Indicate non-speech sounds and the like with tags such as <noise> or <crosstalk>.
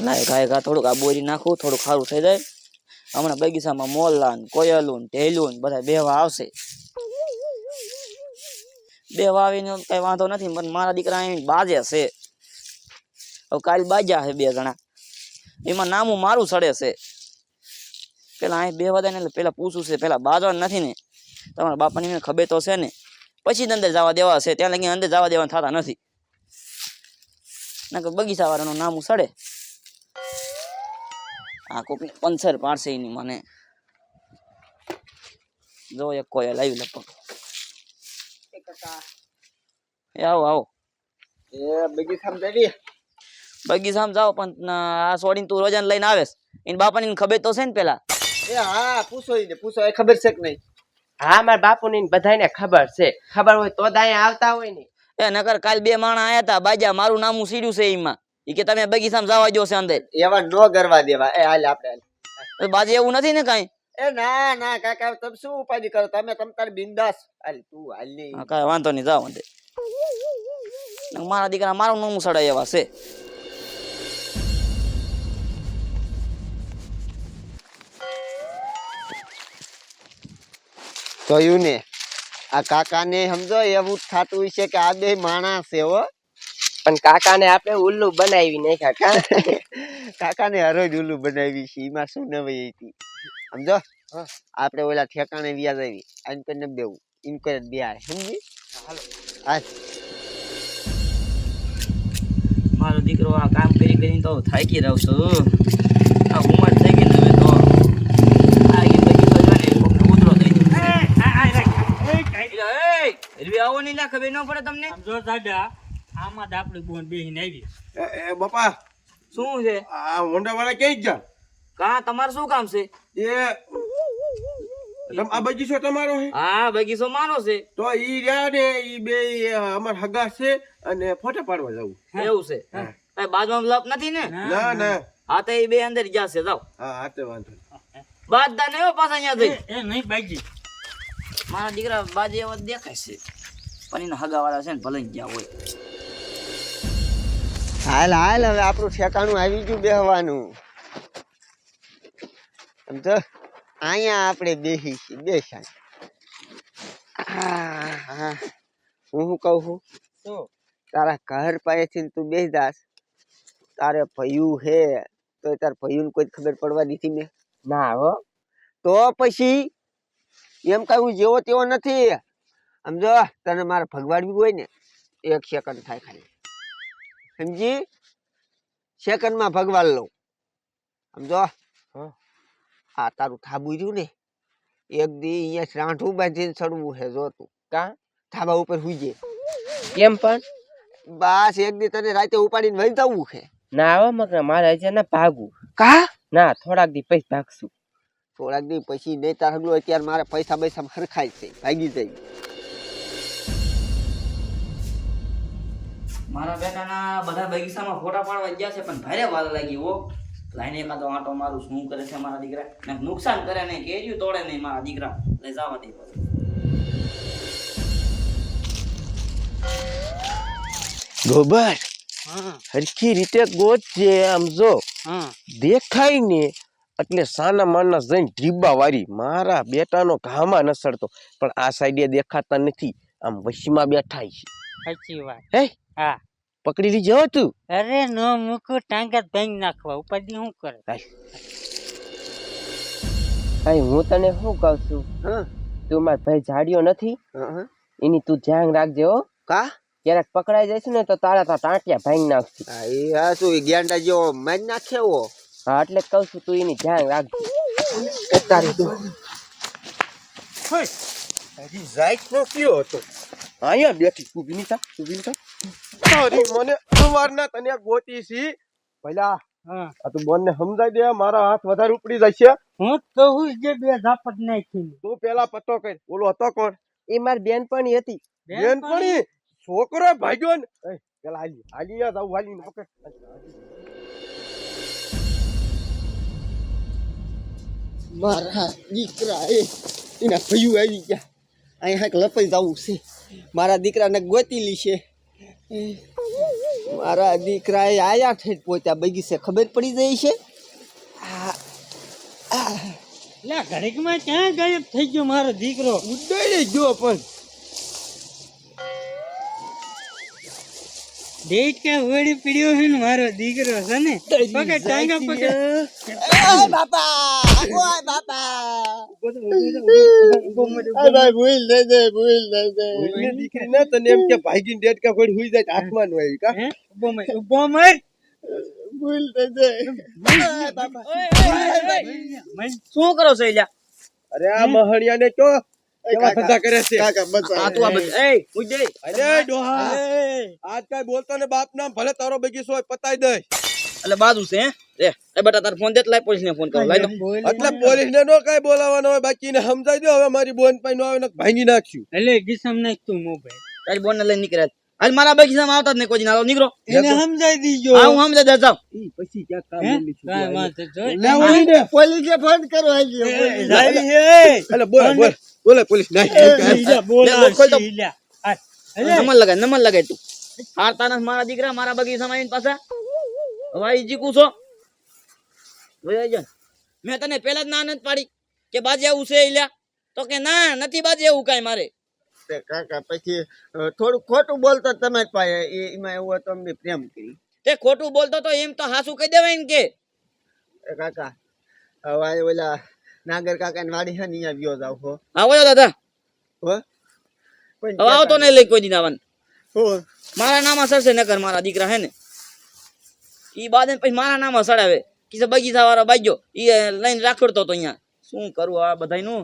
ના ગાય ઘા થોડુંક આ બોરી નાખું, થોડુંક સારું થઈ જાય. હમણાં બગીચામાં મોરલા ને કોયલું ને ઢેલું ને બધા બેવા આવશે. બેવા આવીને કઈ વાંધો નથી, પણ મારા દીકરા અહીં બાજે છે. હવે કાલ બાજ્યા છે બે જણા. એમાં નામું મારું સડે છે. પેલા અહીં બે ને એટલે પેલા પૂછું છે, પેલા બાજવાનું નથી ને. તમારા બાપાની ખબર તો છે ને. પછી અંદર જવા દેવા છે, ત્યાં લગી અંદર જવા દેવા થતા નથી. નકર બગીચા વાળાનું નામું સડે. આ કોકને પંચર પાડશે એની મને. જો એક કોઈ લાવી લગભગ. એ આવો આવો. એ બગીચામાં જઈએ બગીચામાં જાઓ પણ આ છોડીને તું રોજાને લઈને આવેશ. એની બાપાની ખબર તો છે ને પેલા. એ હા પૂછો એને પૂછો એ ખબર છે કે નહીં? હા મારા બાપુ ની બધાને ખબર છે. ખબર હોય તો દાય આવતા હોય ને. એ નકર કાલ બે માણા આયા તા બાજા મારું નામું સીડ્યું છે એમાં. ઈ કે તમે બગીચામાં જવા દો છે અંદર. એવા નો કરવા દેવા. એ હાલ આપણે. તો એવું નથી ને કાઈ? એ ના ના કાકા તમે શું ઉપાધિ કરો? તમે તમ તાર બિંદાસ. હાલ તું હાલ નહીં કાઈ વાંધો નહીં જાવ અંદર. મારા દીકરા મારું નામ સડાય એવા છે. કહ્યું ને આ કાકાને સમજો એવું થતું છે કે આ બે માણસ છે હો. પણ કાકાને આપણે ઉલ્લુ બનાવી નાખ્યા કાકા <laughs> કાકાને હરોજ ઉલ્લુ બનાવી છે એમાં શું નવાઈ હતી? સમજો? આપણે ઓલા ઠેકાણે વ્યાજ આવી આને કરીને બેવું ઇન કરે બે સમજી? હાલો. હાલ મારો દીકરો આ કામ કરી કરીને તો થાકી રહ્યો છું. આ ઉંમર થઈ ગઈ હવે તો આ ને કોકને થઈ ગયો. આવો નહીં ના ખબર ન પડે તમને? જો દાદા આમાં જ આપણી બોન બેહીને આવી એ એ બાપા શું છે? આ હોન્ડા વાળા ક્યાં ગયા કા તમારે શું કામ છે? એ આ બગીચો તમારો છે? હા બગીચો મારો છે. તો ઈ રહ્યા ને ઈ બે અમાર હગા છે અને ફોટા પાડવા જવું એવું છે? કઈ બાજુમાં લપ નથી ને? ના ના. હા તો ઈ બે અંદર જશે. જાઓ. હા હા તે વાંધો બાદ દા ને પાછા અહીંયા જઈ. એ નહીં બાજી. મારા દીકરા બાજી એવા દેખાય છે. પણ એના હગા વાળા છે ને ભલે ગયા હોય. હાલ હાલ હવે આપણું ઠેકાણું આવી ગયું બેહવાનું. સમજો અહીંયા આપણે બેસી છીએ બેસાય. હા. હું. શું કહું છું? શું? તારા ઘર પાસેથી તું બેસી દાસ તારે ભયું હે તો તાર ભયું કોઈ ખબર પડવા દીધી મેં. ના હો. તો પછી એમ કહ્યું જેવો તેવો નથી. સમજો તને મારે ભગવાડવી હોય ને એક સેકન્ડ થાય ખાલી. સમજી? સેકન્ડમાં ભગવાન લઉં. સમજો? હા. આ તારું થાબુ રહ્યું ને એક દી અહીંયા શ્રાંઠું બાંધીને ચડવું છે જો તું. કા? થાબા ઉપર હુજે. કેમ પણ? બસ એક દી તને રાતે ઉપાડીને વહી જવું છે ના આવો મગર મારે હજી ના ભાગવું. કા? ના થોડાક દી પછી ભાગશું. થોડાક દી પછી નહીં તાર હગલું અત્યારે મારે પૈસા પૈસા હરખાય છે ભાગી જાય. મારા બેટાના બધા બગીચામાં ફોટા પાડવા ગયા છે પણ ભારે વાર લાગી હો. લાઈને એકાદો આંટો મારું શું કરે છે મારા દીકરા? ને નુકસાન કરે ને કેર્યું તોડે નહીં મારા દીકરા. લઈ જવા દે ગોબર હરખી રીતે ગોતજે આમ જો. દેખાય ને એટલે સાના માના જઈને ઢીબા વારી. મારા બેટાનો ઘામાં નસડતો પણ આ સાઈડે દેખાતા નથી. આમ વશીમાં બેઠા છે સાચી વાત. હે? હા. પકડી લીજો તું. અરે નો મૂકું ટાંગા ભાંગી નાખવા. ઉપાધી શું કરે? ભાઈ હું તને શું કહું છું? હા. તું માર ભાઈ જાડ્યો નથી? એની તું ધ્યાન રાખજે હો. કા? ક્યારેક પકડાઈ જશે ને તો તારા તા ટાંટિયા ભાંગી નાખશે. એ હા શું એ ગેંડા જેવો મારી નાખે એવો? હા એટલે જ કહું છું તું એની ધ્યાન રાખજે. તારી તું. હજી જાય નો કયો હતો. અહીંયા બેઠી તું વિનીતા તું વિનીતા. તારી મને સવારના તને ગોતી છી. પહેલા હા. આ તું સમજાઈ દે મારા હાથ વધારે ઉપડી જશે હું તો હું જે બે ઝાપટ નાખી તું પેલા પત્તો કર. બોલો હતો કોણ? એ મારી બેનપણી હતી. બેનપણી? છોકરો ભાગ્યો ને. એ, પેલા હાલી હાલી મારા દીકરા એ એના ભયું આવી ગયા. અહીંયા હાક લપાઈ જવું છે. મારા દીકરાને ગોતી લીશે મારા દીકરા એ આયા ઠેઠ પહોંચ્યા બગીચે. ખબર પડી જાય છે? ઘડીકમાં ક્યાં ગાયબ થઈ ગયો મારો દીકરો? ઉડાડી ગયો પણ. ડેટ કે વળી પીડ્યો છે ને મારો દીકરો છે ને? પકડ ટાંગા પકડ. ભૂલની દીકરી ના તને એમ કે ભાગીને ડેડકા ફોડી હુઈ જાય હાથમાં ન આવી કા? ઊભો મર ઊભો મર ભૂલ થઈ જાય. શું કરો છો એલા? અરે આ મહણિયાને તો કેવા ધંધા કરે છે? આ તું આ બધું એ. ઉજ્જે અરે ડોહા આજ કાઈ બોલતો ને બાપ નામ ભલે તારો બગીચો હોય પતાઈ દે એટલે બાજુ છે હે? રે એ બેટા તાર ફોન દે લાય પોલીસ ને ફોન કરો. લાય દો. એટલે પોલીસ ને નો કઈ બોલાવવાનો હોય બાકીને સમજાઈ દો હવે મારી બોન પાઈ નો આવે ને ભાંગી નાખ્યું. એટલે ગીસમ નાખ તું મોબાઈલ તારી બોન ને લઈને નીકળ્યા હાલ મારા બગીચામાં આવતા જ નહીં કોઈ દી નીકળો. એને સમજાઈ દીજો. હા હું સમજે દે જાવ પછી ક્યાં કામ હે? નહીં કાંઈ વાંધો જોઈ. લેવાની ને પોલીસે ફોન કરો હાજી એ, જાવી હે. એટલે બોલ બોલ બોલે પોલીસ નાખી ઈજા લે, ખોલ તો. બોલાવશે, ઈલા. હા. એટલે નમન લગાય નમન લગાય તું. હારતા નથી મારા દીકરા મારા બગીચામાં આવીને પાછા. હવે હવે. મેં તને પેલા જ ના નથી પાડી કે બાજે આવું છે લ્યા તો કે ના નથી બાજે એવું કાંઈ મારે. કાકા પછી થોડું ખોટું બોલતો તમે જ પાય. એમાં એવું હતું અમને પ્રેમ કરી તે ખોટું બોલતો તો એમ તો હાસું કહી દેવાય ને કે. કાકા હવે ઓલા નાગર કાકા વાડી છે ને અહીંયા વ્યો જાવ હો. આવો દાદા. હો? આવતો નહીં લઈ કોઈ દિન આવવાનું હો? મારા નામાં સરસે નગર મારા દીકરા હે ને? ઈ બાદ પછી મારા નામાં સડાવે કિસે બગીચા વાળા બાજ્યો ઈ લઈને રાખડતો તો અહીંયા. શું કરવું આ બધાયનું?